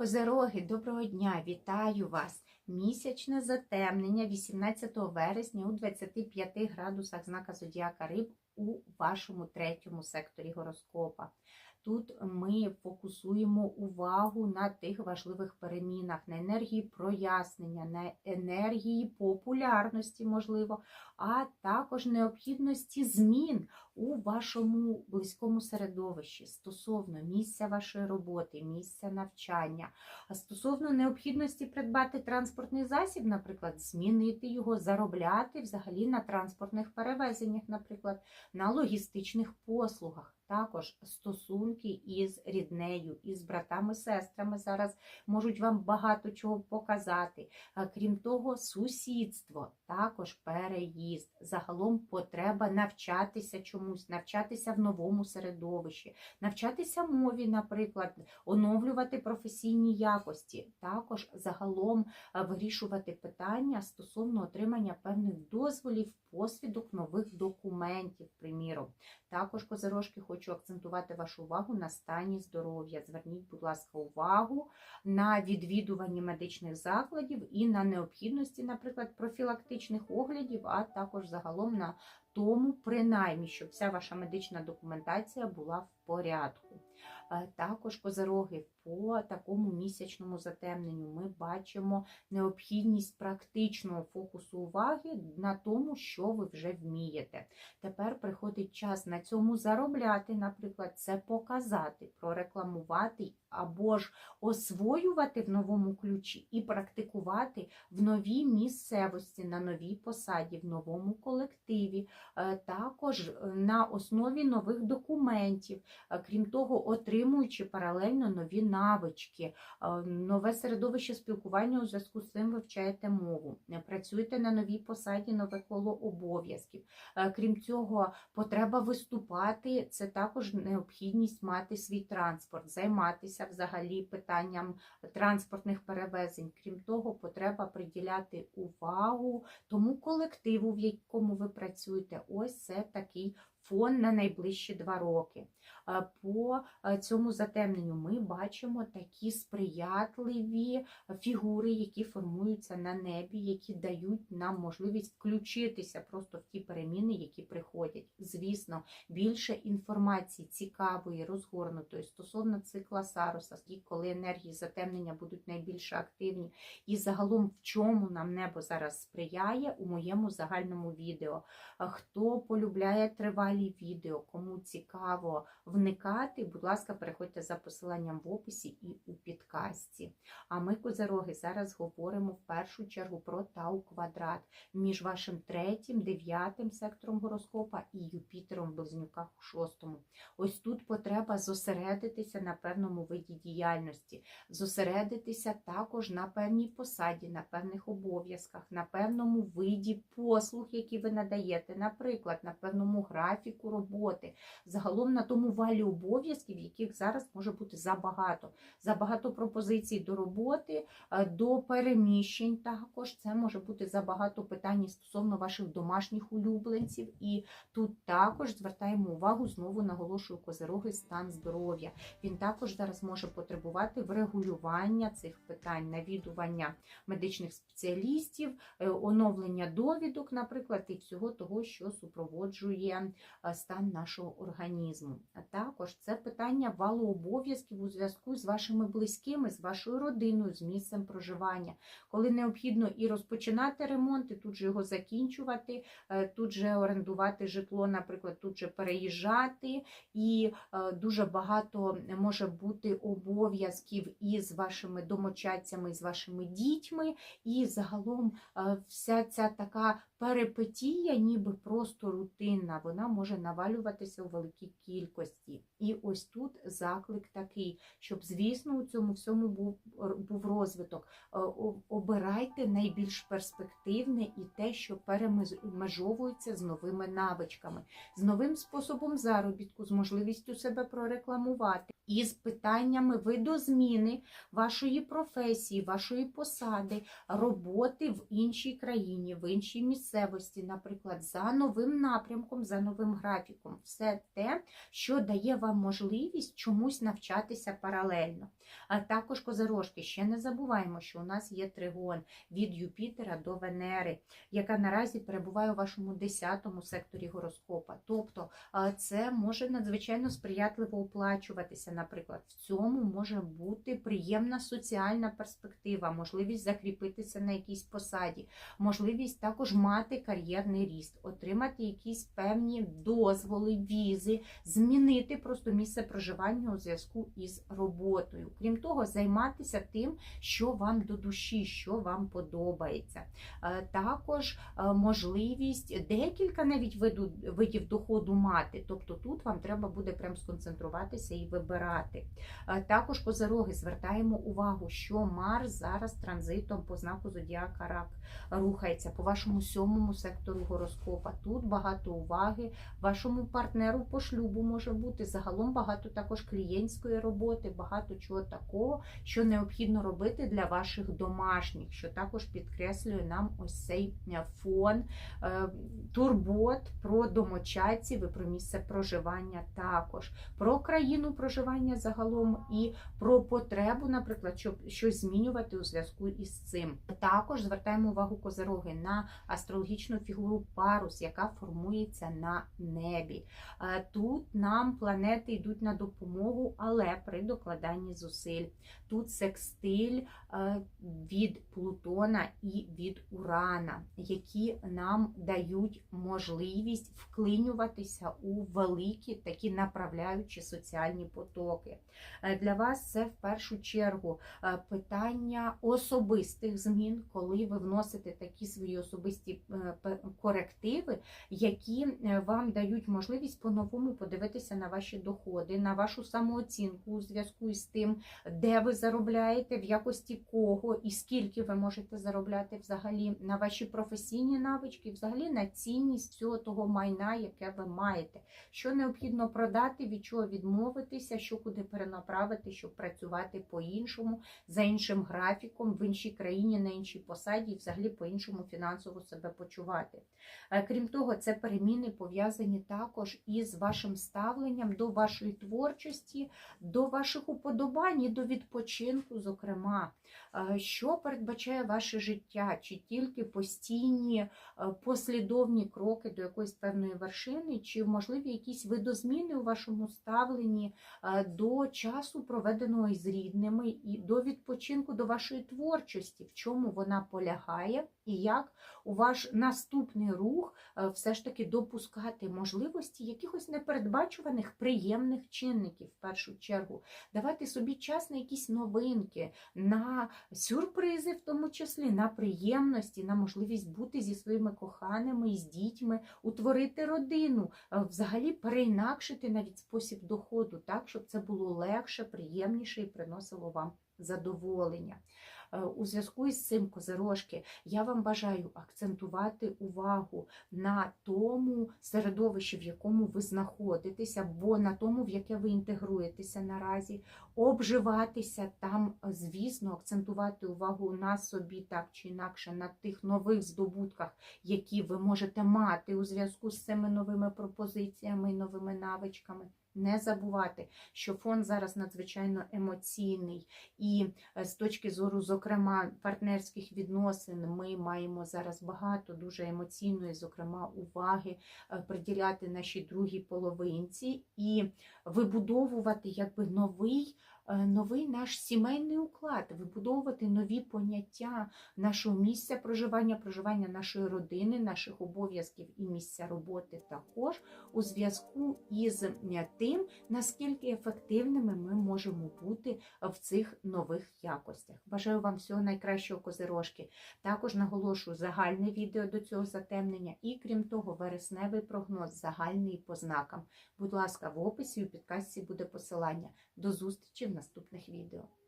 Козероги, доброго дня! Вітаю вас! Місячне затемнення 18 вересня у 25 градусах знака Зодіака Риб у вашому третьому секторі гороскопа. Тут ми фокусуємо увагу на тих важливих перемінах, на енергії прояснення, на енергії популярності, можливо, а також необхідності змін у вашому близькому середовищі стосовно місця вашої роботи, місця навчання, а стосовно необхідності придбати транспортний засіб, наприклад, змінити його, заробляти взагалі на транспортних перевезеннях, наприклад, на логістичних послугах. Також стосунки із ріднею, із братами, сестрами зараз можуть вам багато чого показати. Крім того, сусідство, також переїзд, загалом потреба навчатися чомусь, навчатися в новому середовищі, навчатися мові, наприклад, оновлювати професійні якості, також загалом е, вирішувати питання стосовно отримання певних дозволів, посвідок нових документів, приміром. Також козирожки хочу акцентувати вашу увагу на стані здоров'я. Зверніть, будь ласка, увагу на відвідуванні медичних закладів і на необхідності, наприклад, профілактичних оглядів, а також загалом на тому, принаймні, щоб вся ваша медична документація була в порядку. Е, Також козороги по такому місячному затемненню ми бачимо необхідність практичного фокусу уваги на тому, що ви вже вмієте. Тепер приходить час на цьому заробляти, наприклад, це показати, прорекламувати або ж освоювати в новому ключі і практикувати в новій місцевості, на новій посаді, в новому колективі, Е, також е, на основі нових документів, Е, крім того, отримуючи паралельно нові навички, нове середовище спілкування у зв'язку з цим вивчаєте мову, працюєте на новій посаді, нове коло обов'язків. Крім цього, потреба виступати це також необхідність мати свій транспорт, займатися взагалі питанням транспортних перевезень. Крім того, потреба приділяти увагу тому колективу, в якому ви працюєте. Ось це такий фон на найближчі два роки. Е, По е, цьому затемненню ми бачимо такі сприятливі фігури, які формуються на небі, які дають нам можливість включитися просто в ті переміни, які приходять. Звісно, більше інформації цікавої, розгорнутої стосовно цикла Саруса, коли енергії затемнення будуть найбільш активні, і загалом в чому нам небо зараз сприяє у моєму загальному відео. Хто полюбляє тривалі відео, кому цікаво вникати, будь ласка, переходьте за посиланням в описі і у підкасті. А ми, козероги, зараз говоримо в першу чергу про тау квадрат між вашим третім, дев'ятим сектором гороскопа і Юпітером в близнюках у шостому. Ось тут потреба зосередитися на певному виді діяльності, зосередитися також на певній посаді, на певних обов'язках, на певному виді послуг, які ви надаєте, наприклад, на певному графіку роботи, загалом на тому валі обов'язків, яких зараз може бути забагато. Забагато пропозицій до роботи, е, до переміщень також. Це може бути забагато питань стосовно ваших домашніх улюбленців. І тут також звертаємо увагу, знову наголошую козероги стан здоров'я. Він також зараз може потребувати врегулювання цих питань, навідування медичних спеціалістів, е, оновлення довідок, наприклад, і всього того, що супроводжує стан нашого організму. А також це питання валу обов'язків у зв'язку з вашими близькими, з вашою родиною, з місцем проживання, коли необхідно і розпочинати ремонт, і тут же його закінчувати, е, тут же орендувати житло, наприклад, тут же переїжджати, і е, дуже багато може бути обов'язків із вашими домочадцями, і з вашими дітьми, і загалом е, вся ця така перипетія, ніби просто рутинна, вона може навалюватися у великій кількості. І ось тут заклик такий, щоб, звісно, у цьому всьому був, був розвиток. Е, Обирайте найбільш перспективне і те, що перемежовується з новими навичками, з новим способом заробітку, з можливістю себе прорекламувати. І з питаннями видозміни вашої професії, вашої посади, роботи в іншій країні, в іншій місцевості, наприклад, за новим напрямком, за новим графіком. Все те, що дає вам можливість чомусь навчатися паралельно. А також козирожки, ще не забуваємо, що у нас є тригон від Юпітера до Венери, яка наразі перебуває у вашому 10 секторі гороскопа. Тобто це може надзвичайно сприятливо оплачуватися. Наприклад, в цьому може бути приємна соціальна перспектива, можливість закріпитися на якійсь посаді, можливість також мати кар'єрний ріст, отримати якісь певні дозволи, візи, змінити просто місце проживання у зв'язку із роботою. Крім того, займатися тим, що вам до душі, що вам подобається. Е, Також е, можливість декілька навіть видів доходу мати. Тобто тут вам треба буде прям сконцентруватися і вибирати. Е, Також козероги звертаємо увагу, що Марс зараз транзитом по знаку Зодіака Рак рухається по вашому сьомому сектору гороскопа. Тут багато уваги вашому партнеру по шлюбу може бути. Загалом багато також клієнтської роботи, багато чого такого, що необхідно робити для ваших домашніх, що також підкреслює нам ось цей е, фон е, турбот про домочадців і про місце проживання також, про країну проживання загалом і про потребу, наприклад, щоб щось змінювати у зв'язку із цим. Також звертаємо увагу козероги на астрологічну фігуру парус, яка формується на небі. Е, Тут нам планети йдуть на допомогу, але при докладанні зусиль. Тут секстиль е, від Плутона і від Урана, які нам дають можливість вклинюватися у великі такі направляючі соціальні потоки. Е, Для вас це в першу чергу е, питання особистих змін, коли ви вносите такі свої особисті корективи, які вам дають можливість по-новому подивитися на ваші доходи, на вашу самооцінку у зв'язку із тим, де ви заробляєте, в якості кого і скільки ви можете заробляти взагалі, на ваші професійні навички, взагалі на цінність всього того майна, яке ви маєте, що необхідно продати, від чого відмовитися, що куди перенаправити, щоб працювати по-іншому, за іншим графіком, в іншій країні, на іншій посаді, і взагалі по-іншому фінансово себе почувати. Е, Крім того, це переміни пов'язані також із вашим ставленням до вашої творчості, до ваших уподобань і до відпочинку, зокрема, Е, що передбачає ваше життя, чи тільки постійні е, послідовні кроки до якоїсь певної вершини, чи можливі якісь видозміни у вашому ставленні е, до часу, проведеного із рідними, і до відпочинку до вашої творчості, в чому вона полягає, і як у ваш наступний рух все ж таки допускати можливості якихось непередбачуваних приємних чинників в першу чергу, давати собі час на якісь новинки, на сюрпризи, в тому числі на приємності, на можливість бути зі своїми коханими з дітьми, утворити родину, е, взагалі переінакшити навіть спосіб доходу, так, щоб це було легше, приємніше і приносило вам задоволення. Е, У зв'язку із цим, козирожки, я вам бажаю акцентувати увагу на тому середовищі, в якому ви знаходитеся, або на тому, в яке ви інтегруєтеся наразі, обживатися там, е, звісно, акцентувати увагу на собі так чи інакше, на тих нових здобутках, які ви можете мати у зв'язку з цими новими пропозиціями і новими навичками. Не забувати, що фон зараз надзвичайно емоційний, і е, з точки зору, зокрема, партнерських відносин, ми маємо зараз багато дуже емоційної, зокрема, уваги е, приділяти нашій другій половинці і вибудовувати якби новий. Е, Новий наш сімейний уклад, вибудовувати нові поняття нашого місця проживання, проживання нашої родини, наших обов'язків і місця роботи також у зв'язку із е, тим, наскільки ефективними ми можемо бути в цих нових якостях. Бажаю вам всього найкращого козирожки. Також наголошую загальне відео до цього затемнення і, крім того, вересневий прогноз загальний по знакам. Будь ласка, в описі у підкасті буде посилання. До зустрічі в наступних відео.